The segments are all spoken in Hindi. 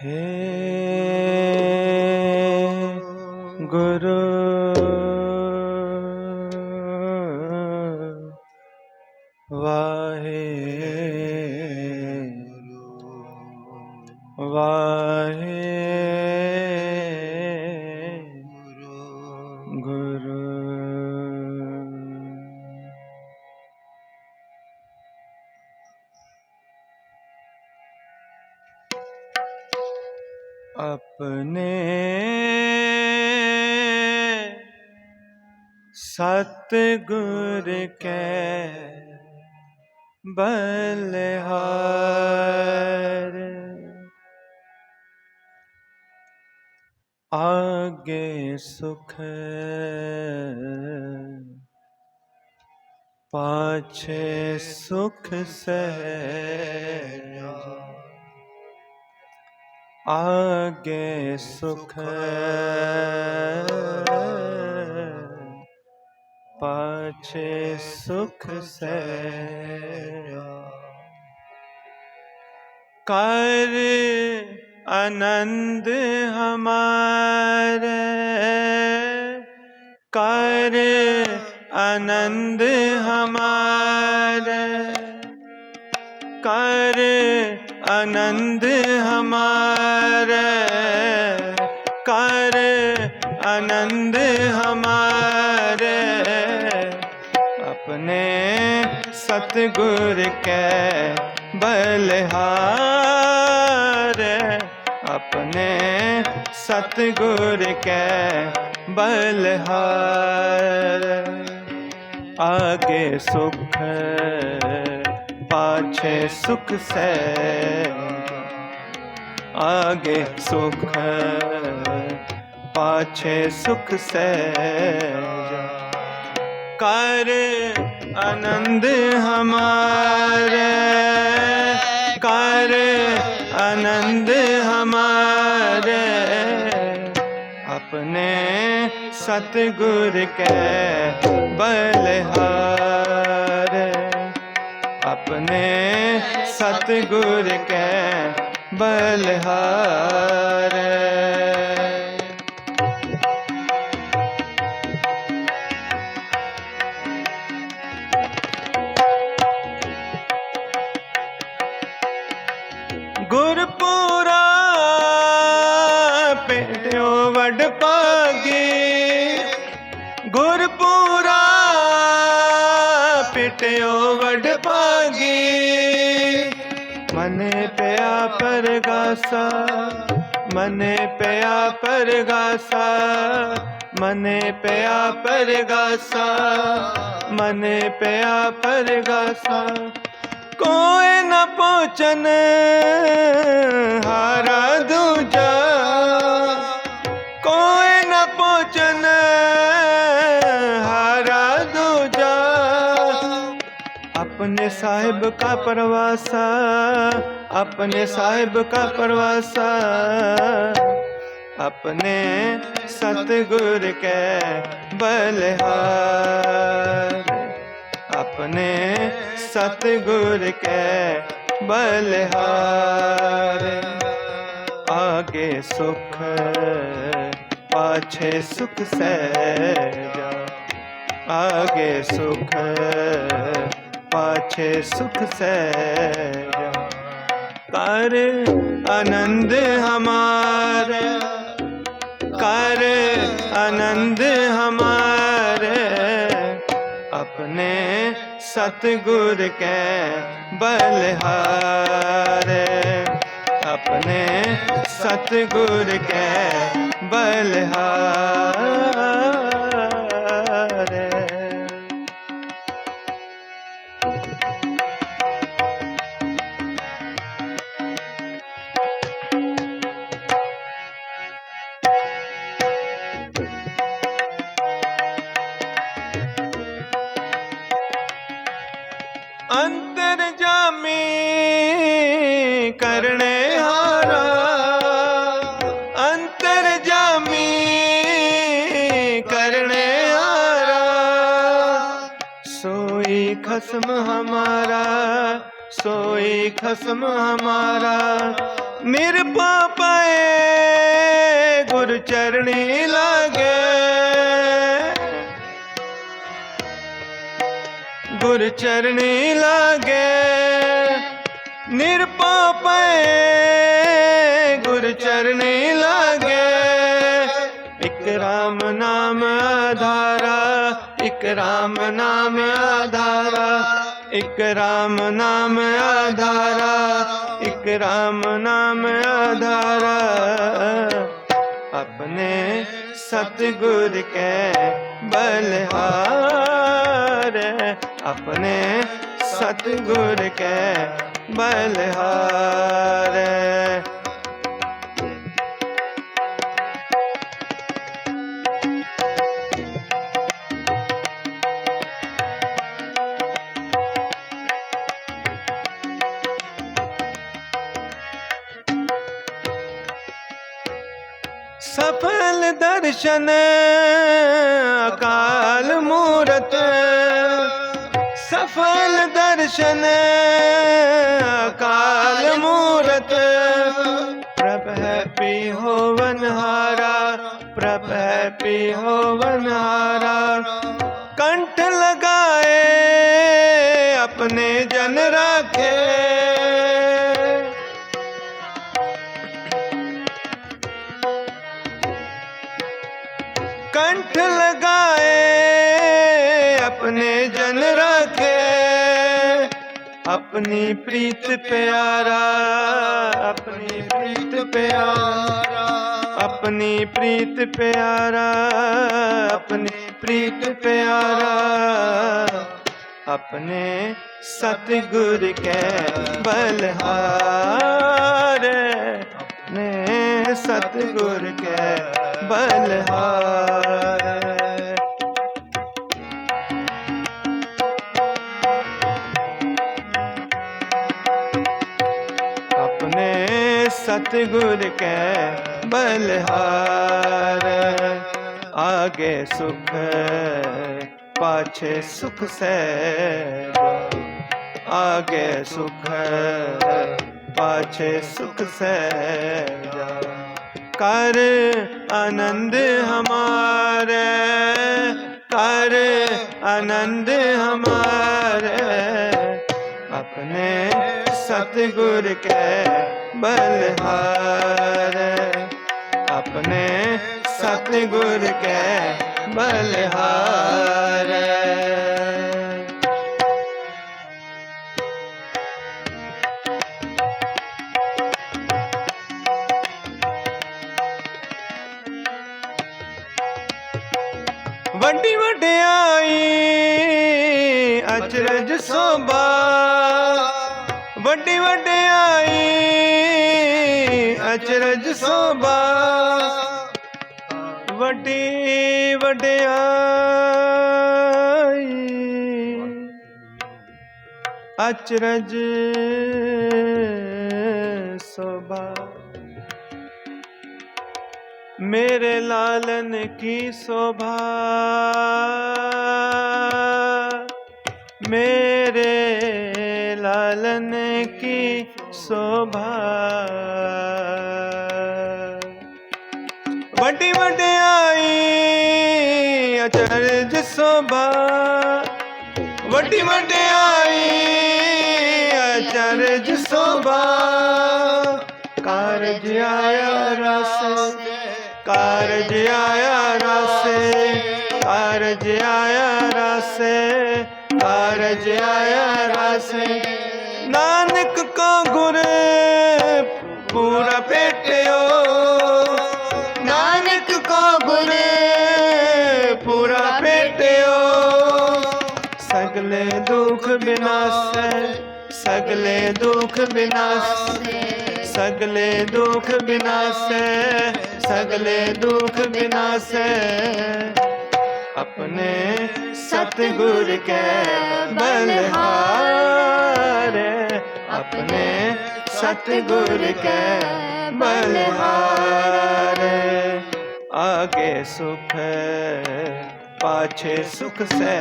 হে গুরু वाहे वाहे अपने सतगुर के बलहार। आगे सुख पाछे सुख सह आगे सुख पाछे सुख से कर आनंद हमारे। कर आनंद हमारे। कर आनंद हमारे, कर आनंद हमारे। अपने सतगुर के बलिहार, अपने सतगुर के बलिहार। आगे सुख पाछे सुख से। आगे सुख। पाछे सुख से। कर आनंद हमारे। कर आनंद हमारे। अपने सतगुर के बलिहार। अपने सतगुर के बलिहार ਪਿਟਿਓ ਵਡ ਪਾਗੀ ਮਨੇ ਪਿਆ ਪਰਗਾਸਾ, ਮਨੇ ਪਿਆ ਪਰਗਾਸਾ, ਮਨੇ ਪਿਆ ਪਰਗਾਸਾ, ਮਨੇ ਪਿਆ ਪਰਗਾਸਾ। ਕੋਈ ਨਾ ਪਹੁੰਚਨ ਹਾਰਾ ਦੂਜਾ साहिब का परवासा, अपने साहिब का परवासा। अपने सतगुर के बलिहार, अपने सतगुर के बलिहार। आगे सुख, पाछे सुख सहजा। आगे सुख पाछे सुख सहजा। कर आनंद हमारे। कर आनंद हमारे। अपने सतगुर के बलिहारे। अपने सतगुर के बलिहारे। अंतर जामी करने हारा। अंतर जामी करने हारा। सो खसम हमारा सोई खसम हमारा। ਨਿਰਪਾ ਪਏ ਚਰਣੀ ਲਾਗੇ। ਗੁਰ ਚਰਣੀ ਲਾਗੇ। ਨਿਰਪਾ ਪਏ ਗੁਰ ਚਰਣੀ ਲਾਗੇ। ਇਕ ਰਾਮ ਨਾਮ ਆਧਾਰਾ, ਇਕ ਰਾਮ ਨਾਮ ਆਧਾਰਾ, ਇਕ ਰਾਮ ਨਾਮ ਆਧਾਰਾ। एक राम नाम आधारा। अपने सतगुर के बलहार अपने सतगुर के बलहार दर्शन, अकाल मूरत। सफल दर्शन, अकाल मूरत। प्रभ पी हो वनहारा, प्रभ है पी होवनहारा कंठ लगाए, अपने जन रखे। अपनी प्रीत प्यारा, अपनी प्रीत प्यारा। अपनी प्रीत प्यारा, अपनी प्रीत प्यारा। अपने सतगुर के बलहार, अपने सतगुर के बलहार। सतगुर के बलहार। आगे सुख, पाछे सुख से आगे सुख, पाछे सुख से कर आनंद हमारे, कर आनंद हमारे। अपने सतगुर के बलहार अपने सतगुर के बलहार ਵੱਡੀ ਵਡਿਆਈ ਅਚਰਜ ਸੋਭਾ ਵੱਡੀ ਵਡਿਆਈ ਅਚਰਜ ਸੋਭਾ ਵੱਡੀ ਵਡਿਆਈ ਅਚਰਜ ਸੋਭਾ मेरे लालन की शोभा मेरे लालन की शोभा ਵੱਡੀ ਵਡਿਆਈ ਅਚਰਜ ਸੋਭਾ ਵੱਡੀ ਵਡਿਆਈ ਅਚਰਜ ਸੋਭਾ ਕਾਰਜ ਆਇਆ ਰਸ ਕਾਰਜ ਆਇਆ ਰਸੇ ਕਾਰਜ ਆਇਆ ਰਸੇ ਕਾਰਜ ਆਇਆ सगले दुख विनाश। सगले दुख विनाश। सगले दुख विनाश। अपने सतगुर के बलहार। अपने सतगुर के बलहार। आगे सुख, पाछे सुख से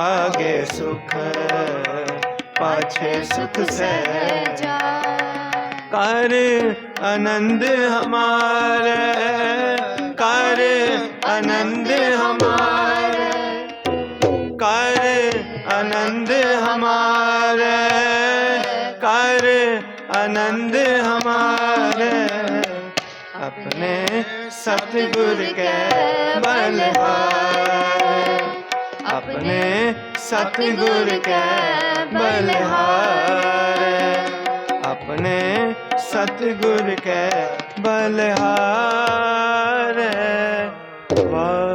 आगे सुख। पाछे सुख सहजा कर आनंद हमारे, कर आनंद हमारे, कर आनंद हमारे, कर आनंद हमारे। अपने सतगुर के बलहार अपने सतगुर के बलहार। अपने सतगुर के बलहार। वाह।